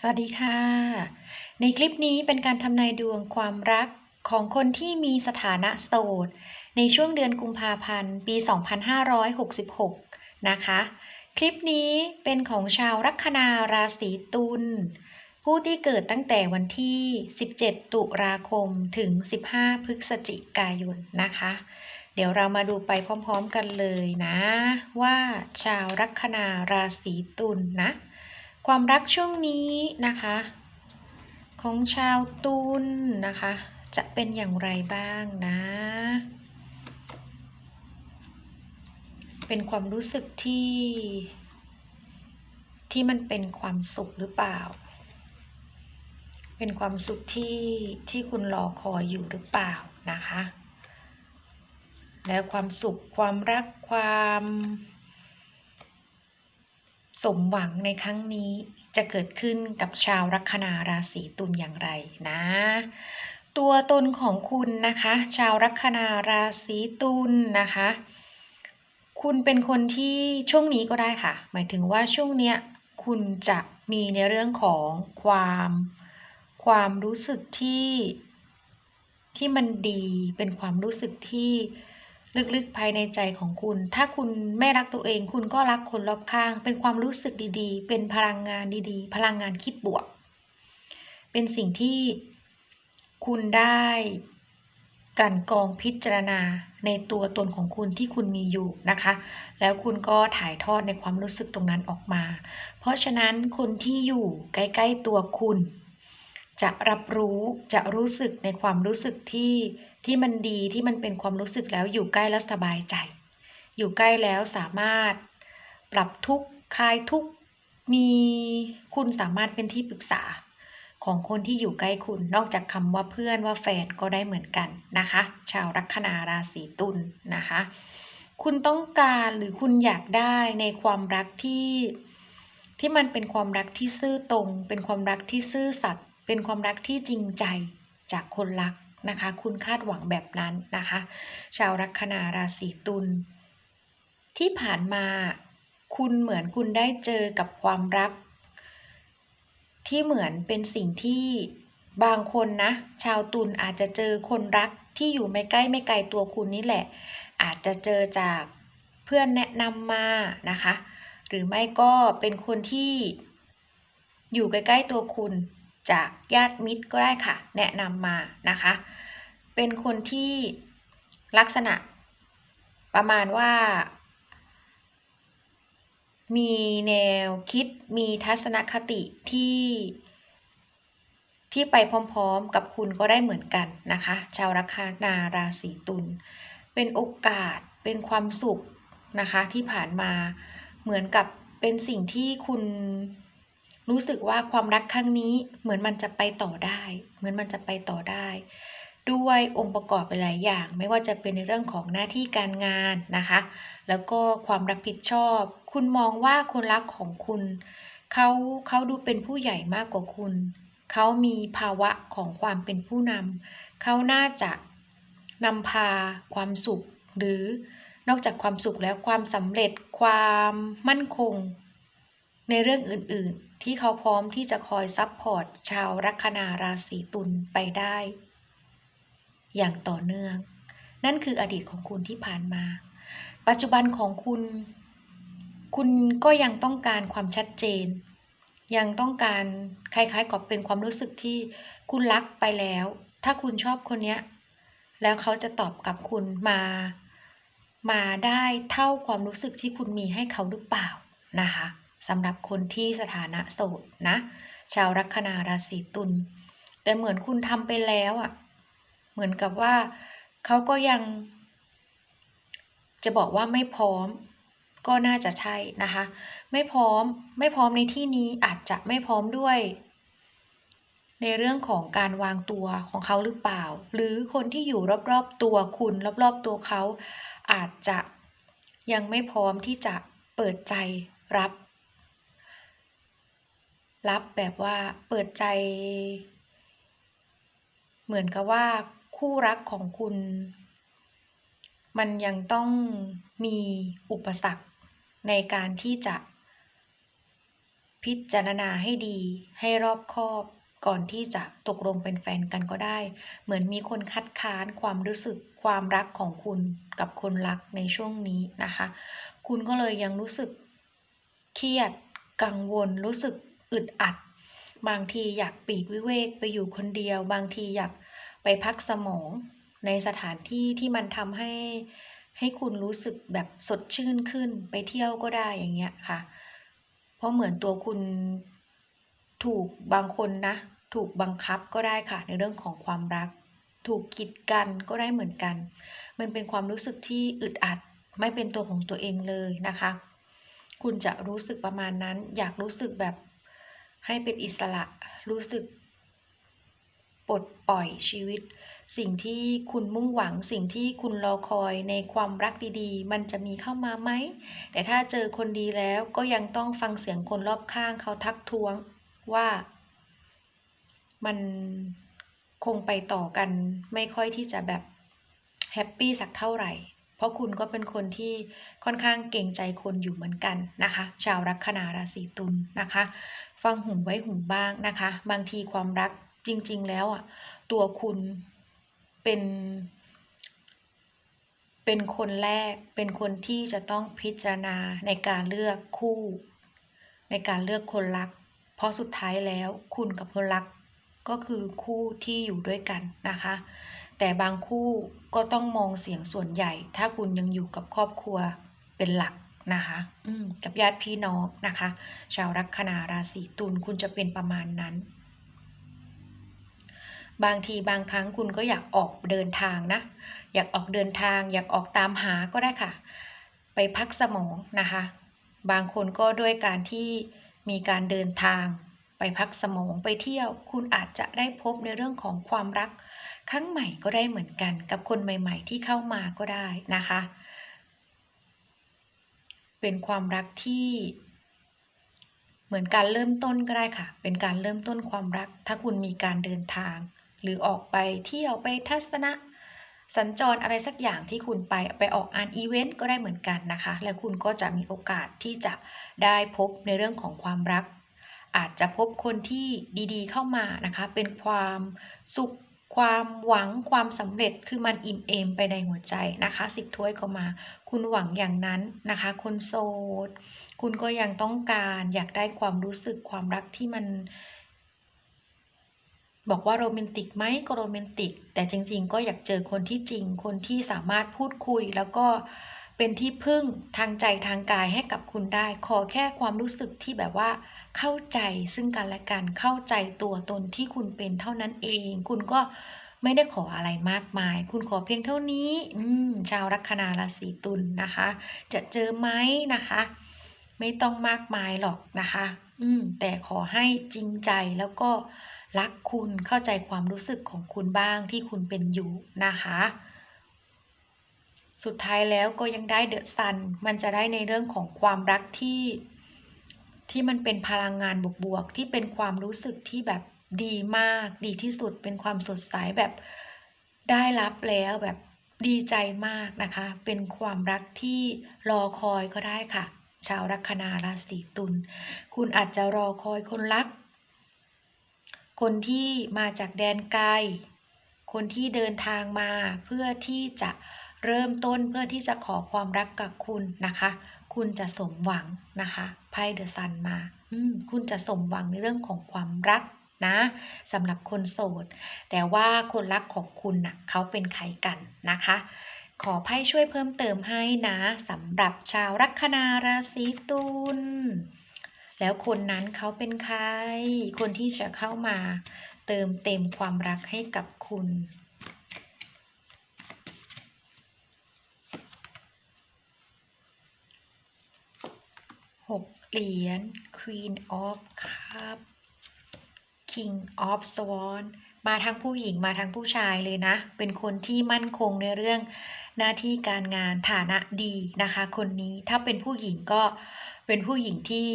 สวัสดีค่ะ ในคลิปนี้เป็นการทำนายดวงความรักของคนที่มีสถานะโสด ในช่วงเดือนกุมภาพันธ์ ปี 2566 นะคะ คลิปนี้เป็นของชาวลัคนาราศีตุล ผู้ที่เกิดตั้งแต่วันที่ 17 ตุลาคมถึง 15 พฤศจิกายนนะคะ เดี๋ยวเรามาดูไปพร้อมๆกันเลยนะ ว่าชาวลัคนาราศีตุลนะ ความรักช่วงนี้นะคะ ของชาวตุลนะคะ จะเป็นอย่างไรบ้างนะ เป็นความรู้สึกที่ที่มันเป็นความสุขหรือเปล่า เป็นความสุขที่ที่คุณรอคอยอยู่หรือเปล่านะคะ แล้วความสุขความรักความ สมหวังในครั้งนี้จะเกิดขึ้นกับชาวลัคนาราศีตุลอย่างไรนะ ตัวตนของคุณนะคะ ชาวลัคนาราศีตุลนะคะ คุณเป็นคนที่ช่วงนี้ก็ได้ค่ะ หมายถึงว่าช่วงเนี้ยคุณจะมีในเรื่องของความความรู้สึกที่ที่มันดีเป็นความรู้สึกที่ ลึกๆภายในใจของคุณ ถ้าคุณไม่รักตัวเอง คุณก็รักคนรอบข้าง เป็นความรู้สึกดีๆ เป็นพลังงานดีๆ พลังงานคิดบวก เป็นสิ่งที่คุณได้กลั่นกองพิจารณาในตัวตนของคุณที่คุณมีอยู่นะคะ แล้วคุณก็ถ่ายทอดในความรู้สึกตรงนั้นออกมา เพราะฉะนั้นคนที่อยู่ใกล้ ๆ ตัวคุณ จะรับรู้จะรู้สึกในความรู้สึกที่ที่มันดีที่มันเป็นความรู้สึกแล้วอยู่ใกล้แล้วสบายใจ อยู่ใกล้แล้วสามารถปรับทุกข์คลายทุกข์มีคุณสามารถเป็นที่ปรึกษาของคนที่อยู่ใกล้คุณนอกจากคำว่าเพื่อนว่าแฟนก็ได้เหมือนกันนะคะ ชาวลัคนาราศีตุลนะคะ คุณต้องการหรือคุณอยากได้ในความรักที่ที่มันเป็นความรักที่ซื่อตรง เป็นความรักที่ซื่อสัตย์ เป็นความรักที่จริงใจจากคนรักนะคะ คุณคาดหวังแบบนั้นนะคะ ชาวลัคนาราศีตุลที่ผ่านมาคุณเหมือนคุณได้เจอกับความรัก ที่เหมือนเป็นสิ่งที่บางคนนะ ชาวตุลอาจจะเจอคนรักที่อยู่ไม่ใกล้ไม่ไกลตัวคุณนี่แหละ อาจจะเจอจากเพื่อนแนะนำมานะคะ หรือไม่ก็เป็นคนที่อยู่ใกล้ ๆ ตัวคุณ จากญาติมิตรก็ได้ค่ะ แนะนำมานะคะ เป็นคนที่ลักษณะประมาณว่า มีแนวคิดมีทัศนคติที่ที่ไปพร้อมๆกับคุณก็ได้เหมือนกันนะคะ ชาวราคนาราศีตุลเป็นโอกาสเป็นความสุขนะคะที่ผ่านมาเหมือนกับเป็นสิ่งที่คุณ รู้สึกว่าความรักครั้งนี้เหมือนมันจะไปต่อได้ เหมือนมันจะไปต่อได้ ด้วยองค์ประกอบหลายอย่าง ไม่ว่าจะเป็นในเรื่องของหน้าที่การงานนะคะ แล้วก็ความรับผิดชอบ คุณมองว่าคนรักของคุณเขาเขาดูเป็นผู้ใหญ่มากกว่าคุณ เขามีภาวะของความเป็นผู้นำเขาน่าจะนำพาความสุข หรือนอกจากความสุขแล้วความสำเร็จความมั่นคง ในเรื่องอื่นๆ ที่เขาพร้อมที่จะคอยซัพพอร์ตชาวลัคนาราศีตุลไปได้ อย่างต่อเนื่อง นั่นคืออดีตของคุณที่ผ่านมา ปัจจุบันของคุณ คุณก็ยังต้องการความชัดเจน ยังต้องการคล้ายๆกับเป็นความรู้สึกที่คุณรักไปแล้ว ถ้าคุณชอบคนเนี้ยแล้วเขาจะตอบกลับคุณมา มาได้เท่าความรู้สึกที่คุณมีให้เขาหรือเปล่านะคะ สำหรับคนที่สถานะโสดนะ ชาวลัคนาราศีตุลแต่เหมือนคุณทำไปแล้วอะ่ะ เหมือนกับว่าเขาก็ยัง จะบอกว่าไม่พร้อม ก็น่าจะใช่นะคะ ไม่พร้อมไม่พร้อมในที่นี้อาจจะไม่พร้อมด้วย ในเรื่องของการวางตัวของเขาหรือเปล่า หรือคนที่อยู่รอบๆตัวคุณ รอบๆตัวเขาอาจจะยังไม่พร้อมที่จะเปิดใจรับ รับแบบว่าเปิดใจ เหมือนกับว่าคู่รักของคุณ มันยังต้องมีอุปสรรคในการที่จะพิจารณาให้ดีให้รอบคอบก่อนที่จะตกลงเป็นแฟนกันก็ได้ เหมือนมีคนคัดค้านความรู้สึกความรักของคุณกับคนรักในช่วงนี้นะคะ คุณก็เลยยังรู้สึกเครียดกังวลรู้สึก อึดอัด บางทีอยากปีกวิเวกไปอยู่คนเดียว บางทีอยากไปพักสมองในสถานที่ที่มันทำให้ให้คุณรู้สึกแบบสดชื่นขึ้นไปเที่ยวก็ได้อย่างเงี้ยค่ะ เพราะเหมือนตัวคุณถูกบางคนนะ ถูกบังคับก็ได้ค่ะ ในเรื่องของความรัก ถูกกีดกันก็ได้เหมือนกัน มันเป็นความรู้สึกที่อึดอัดไม่เป็นตัวของตัวเองเลยนะคะ คุณจะรู้สึกประมาณนั้น อยากรู้สึกแบบ ให้เป็นอิสระรู้สึกปลดปล่อยชีวิต สิ่งที่คุณมุ่งหวัง สิ่งที่คุณรอคอยในความรักดีๆ มันจะมีเข้ามาไหม แต่ถ้าเจอคนดีแล้วก็ยังต้องฟังเสียงคนรอบข้างเขาทักท้วงว่ามันคงไปต่อกันไม่ค่อยที่จะแบบแฮปปี้สักเท่าไหร่ เพราะคุณก็เป็นคนที่ค่อนข้างเก่งใจคนอยู่เหมือนกันนะคะ ชาวลัคนาราศีตุลนะคะ ฟังหูไว้หูบ้างนะคะ บางทีความรักจริง ๆ แล้วอะ ตัวคุณเป็น เป็นคนแรก เป็นคนที่จะต้องพิจารณาในการเลือกคู่ ในการเลือกคนรัก เพราะสุดท้ายแล้วคุณกับคนรักก็คือคู่ที่อยู่ด้วยกันนะคะ แต่บางคู่ก็ต้องมองเสียงส่วนใหญ่ ถ้าคุณยังอยู่กับครอบครัวเป็นหลัก นะคะอืมกับญาติพี่น้องนะคะ ชาวลัคนาราศีตุลคุณจะเป็นประมาณนั้น บางทีบางครั้งคุณก็อยากออกเดินทางนะ อยากออกเดินทาง อยากออกตามหาก็ได้ค่ะ ไปพักสมองนะคะ บางคนก็ด้วยการที่มีการเดินทางไปพักสมองไปเที่ยว คุณอาจจะได้พบในเรื่องของความรัก ครั้งใหม่ก็ได้เหมือนกัน กับคนใหม่ ๆ ที่เข้ามาก็ได้นะคะ เป็นความรักที่เหมือนการเริ่มต้นก็ได้ค่ะ เป็นการเริ่มต้นความรัก ถ้าคุณมีการเดินทาง หรือออกไปเที่ยวไปทัศนะ สัญจรอะไรสักอย่างที่คุณไปไปออกงานอีเวนต์ก็ได้เหมือนกันนะคะ และคุณก็จะมีโอกาสที่จะได้พบในเรื่องของความรัก อาจจะพบคนที่ดีๆเข้ามานะคะ เป็นความสุข ความหวังความสำเร็จคือมันอิ่มเอมไปในหัวใจนะคะสิบถ้วยก็มา คุณหวังอย่างนั้นนะคะคนโสดคุณก็ยังต้องการอยากได้ความรู้สึกความรักที่มัน บอกว่าโรแมนติกไหมก็โรแมนติก แต่จริง ๆ ก็อยากเจอคนที่จริง คนที่สามารถพูดคุยแล้วก็เป็นที่พึ่งทางใจทางกายให้กับคุณได้ ขอแค่ความรู้สึกที่แบบว่า เข้าใจซึ่งกันและกันเข้าใจตัวตนที่คุณเป็นเท่านั้นเอง คุณก็ไม่ได้ขออะไรมากมาย คุณขอเพียงเท่านี้ อืมชาวลัคนาราศีตุลนะคะ จะเจอไหมนะคะ ไม่ต้องมากมายหรอกนะคะ อืม แต่ขอให้จริงใจแล้วก็รักคุณเข้าใจความรู้สึกของคุณบ้างที่คุณเป็นอยู่นะคะ สุดท้ายแล้วก็ยังได้เดอะซัน มันจะได้ในเรื่องของความรักที่ ที่มันเป็นพลังงานบวกๆที่เป็นความรู้สึกที่แบบดีมากดีที่สุดเป็นความสดใสแบบได้รับแล้วแบบดีใจมากนะคะ เป็นความรักที่รอคอยก็ได้ค่ะ ชาวลัคนาราศีตุลคุณอาจจะรอคอยคนรัก คนที่มาจากแดนไกล คนที่เดินทางมาเพื่อที่จะเริ่มต้นเพื่อที่จะขอความรักกับคุณนะคะ คุณจะสมหวังนะคะไพ่เดอะซันมาอืมคุณจะสมหวังในเรื่องของความรักนะสำหรับคนโสด แต่ว่าคนรักของคุณน่ะเขาเป็นใครกันนะคะ ขอไพ่ช่วยเพิ่มเติมให้นะสำหรับชาวลัคนาราศีตุลแล้วคนนั้นเขาเป็นใคร คนที่จะเข้ามาเติมเต็มความรักให้กับคุณ หกเหรียญ Queen of Cup King of Swan มาทั้งผู้หญิงมาทั้งผู้ชายเลยนะ เป็นคนที่มั่นคงในเรื่องหน้าที่การงานฐานะดีนะคะ คนนี้ถ้าเป็นผู้หญิงก็เป็นผู้หญิงที่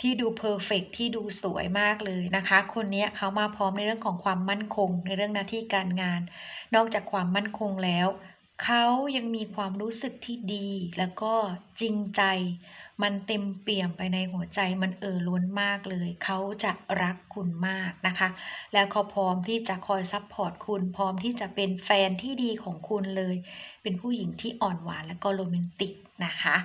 ที่ดูเพอร์เฟกที่ดูสวยมากเลยนะคะ คนนี้เขามาพร้อมในเรื่องของความมั่นคงในเรื่องหน้าที่การงาน นอกจากความมั่นคงแล้ว เขายังมีความรู้สึกที่ดี แล้วก็จริงใจ มันเต็มเปี่ยมไปในหัวใจมันเอ่อล้นมากเลย เขาจะรักคุณมากนะคะ แล้วเขาพร้อมที่จะคอยซัพพอร์ตคุณ พร้อมที่จะเป็นแฟนที่ดีของคุณเลย เป็นผู้หญิงที่อ่อนหวานและก็โรแมนติกนะคะ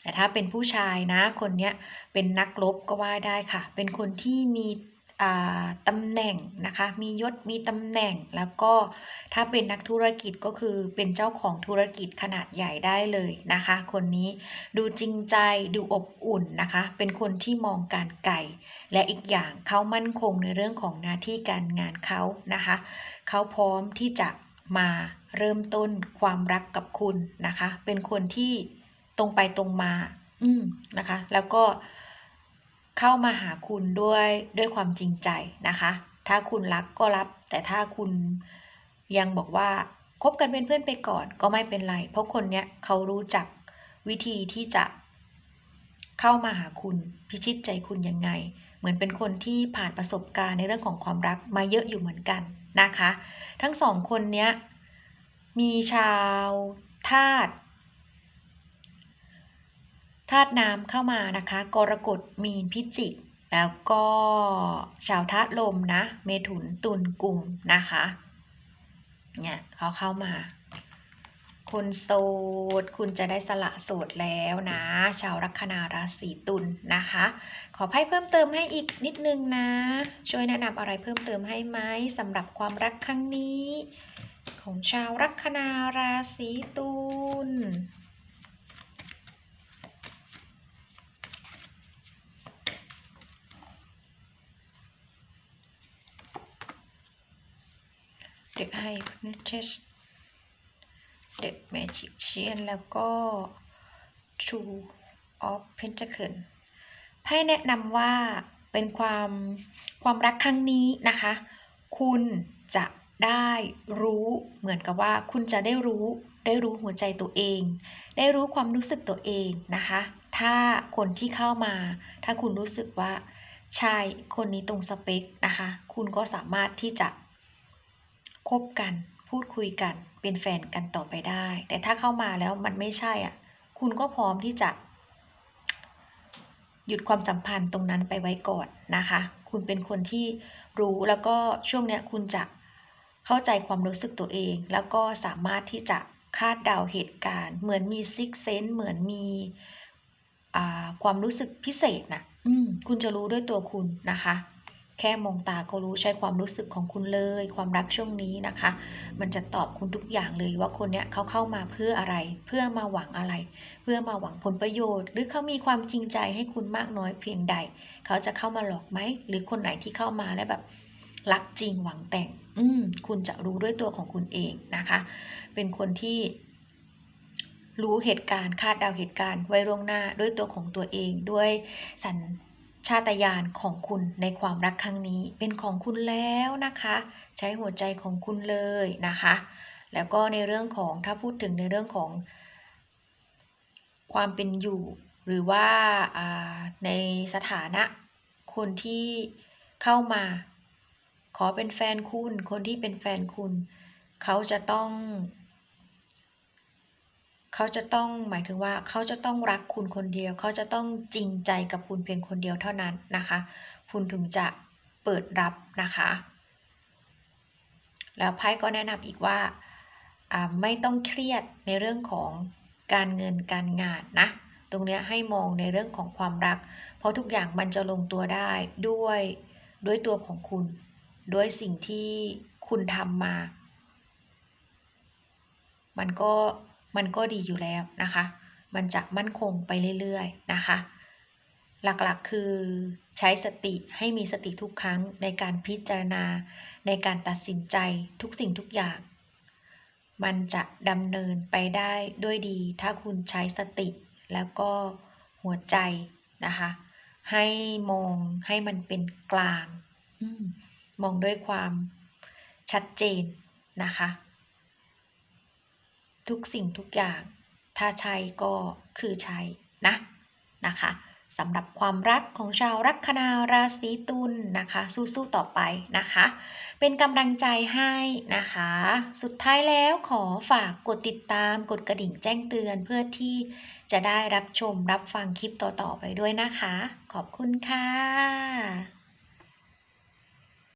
แต่ถ้าเป็นผู้ชายนะคนเนี้ยเป็นนักรบก็ว่าได้ค่ะ เป็นคนที่มี ตำแหน่งนะคะ มียศ มีตำแหน่ง แล้วก็ถ้าเป็นนักธุรกิจก็คือเป็นเจ้าของธุรกิจขนาดใหญ่ได้เลยนะคะ คนนี้ดูจริงใจ ดูอบอุ่นนะคะ เป็นคนที่มองการไกล และอีกอย่างเขามั่นคงในเรื่องของหน้าที่การงานเขานะคะ เขาพร้อมที่จะมาเริ่มต้นความรักกับคุณนะคะ เป็นคนที่ตรงไปตรงมา อืมนะคะ แล้วก็ เข้ามาหาคุณด้วยด้วยความจริงใจนะคะ ถ้าคุณรักก็รับ แต่ถ้าคุณยังบอกว่าคบกันเป็นเพื่อนไปก่อนก็ไม่เป็นไร เพราะคนเนี้ยเขารู้จักวิธีที่จะเข้ามาหาคุณพิชิตใจคุณยังไง เหมือนเป็นคนที่ผ่านประสบการณ์ในเรื่องของความรักมาเยอะอยู่เหมือนกันนะคะ ทั้งสองคนเนี้ยมีชาวธาตุ ธาตุน้ำเข้ามานะคะ กรกฎมีนพิจิก แล้วก็ชาวธาตุลมนะ เมถุนตุลกุมนะคะ เนี่ยเขาเข้ามาคนโสด คุณจะได้สละโสดแล้วนะ ชาวลัคนาราศีตุลนะคะ ขอไพ่เพิ่มเติมให้อีกนิดนึงนะ ช่วยแนะนำอะไรเพิ่มเติมให้ไหมสำหรับความรักครั้งนี้ ของชาวลัคนาราศีตุล The High Priestess The Magician แล้วก็ Two of Pentacles ไพ่แนะนำว่าเป็นความความรักครั้งนี้นะคะ คุณจะได้รู้เหมือนกับว่าคุณจะได้รู้ได้รู้หัวใจตัวเอง ได้รู้ความรู้สึกตัวเองนะคะ ถ้าคนที่เข้ามา ถ้าคุณรู้สึกว่าใช่คนนี้ตรงสเปคนะคะ คุณก็สามารถที่จะ คบกัน พูดคุยกัน เป็นแฟนกันต่อไปได้ แต่ถ้าเข้ามาแล้วมันไม่ใช่อะ คุณก็พร้อมที่จะ หยุดความสัมพันธ์ตรงนั้นไปไว้ก่อนนะคะ คุณเป็นคนที่รู้แล้วก็ช่วงเนี้ยคุณจะเข้าใจความรู้สึกตัวเอง แล้วก็สามารถที่จะคาดเดาเหตุการณ์ เหมือนมีซิกเซนเหมือนมีอ่าความรู้สึกพิเศษนะอืม คุณจะรู้ด้วยตัวคุณนะคะ แค่มองตาก็รู้ใช้ความรู้สึกของคุณเลย ความรักช่วงนี้นะคะ มันจะตอบคุณทุกอย่างเลยว่าคนเนี้ยเขาเข้ามาเพื่ออะไร เพื่อมาหวังอะไร เพื่อมาหวังผลประโยชน์ หรือเขามีความจริงใจให้คุณมากน้อยเพียงใด เขาจะเข้ามาหลอกไหม หรือคนไหนที่เข้ามาแล้วแบบรักจริงหวังแต่ง อืมคุณจะรู้ด้วยตัวของคุณเองนะคะ เป็นคนที่รู้เหตุการณ์คาดเดาเหตุการณ์ไว้ล่วงหน้าด้วยตัวของตัวเองด้วยสัญ ชาตญาณของคุณในความรักครั้งนี้เป็นของคุณแล้วนะคะ ใช้หัวใจของคุณเลยนะคะ แล้วก็ในเรื่องของถ้าพูดถึงในเรื่องของ ความเป็นอยู่ หรือว่าในสถานะ คนที่เข้ามา ขอเป็นแฟนคุณ คนที่เป็นแฟนคุณ เขาจะต้อง เขาจะต้องหมายถึงว่าเขาจะต้องรักคุณคนเดียว เขาจะต้องจริงใจกับคุณเพียงคนเดียวเท่านั้นนะคะ คุณถึงจะเปิดรับนะคะ แล้วไพ่ก็แนะนำอีกว่าอ่าไม่ต้องเครียดในเรื่องของการเงินการงานนะ ตรงเนี้ยให้มองในเรื่องของความรัก เพราะทุกอย่างมันจะลงตัวได้ด้วยด้วยตัวของคุณ ด้วยสิ่งที่คุณทำมา มันก็ มันก็ดีอยู่แล้วนะคะ มันจะมั่นคงไปเรื่อยๆนะคะ หลักๆคือใช้สติให้มีสติทุกครั้งในการพิจารณา ในการตัดสินใจทุกสิ่งทุกอย่าง มันจะดำเนินไปได้ด้วยดี ถ้าคุณใช้สติแล้วก็หัวใจนะคะ ให้มองให้มันเป็นกลางอมมองด้วยความชัดเจนนะคะ ทุกสิ่งทุกอย่าง ถ้าใช่ก็คือใช่นะนะคะสำหรับความรักของชาวลัคนาราศีตุลนะคะ สู้ๆต่อไปนะคะ เป็นกำลังใจให้นะคะ สุดท้ายแล้วขอฝากกดติดตามกดกระดิ่งแจ้งเตือนเพื่อที่จะได้รับชมรับฟังคลิปต่อๆไปด้วยนะคะ ขอบคุณค่ะ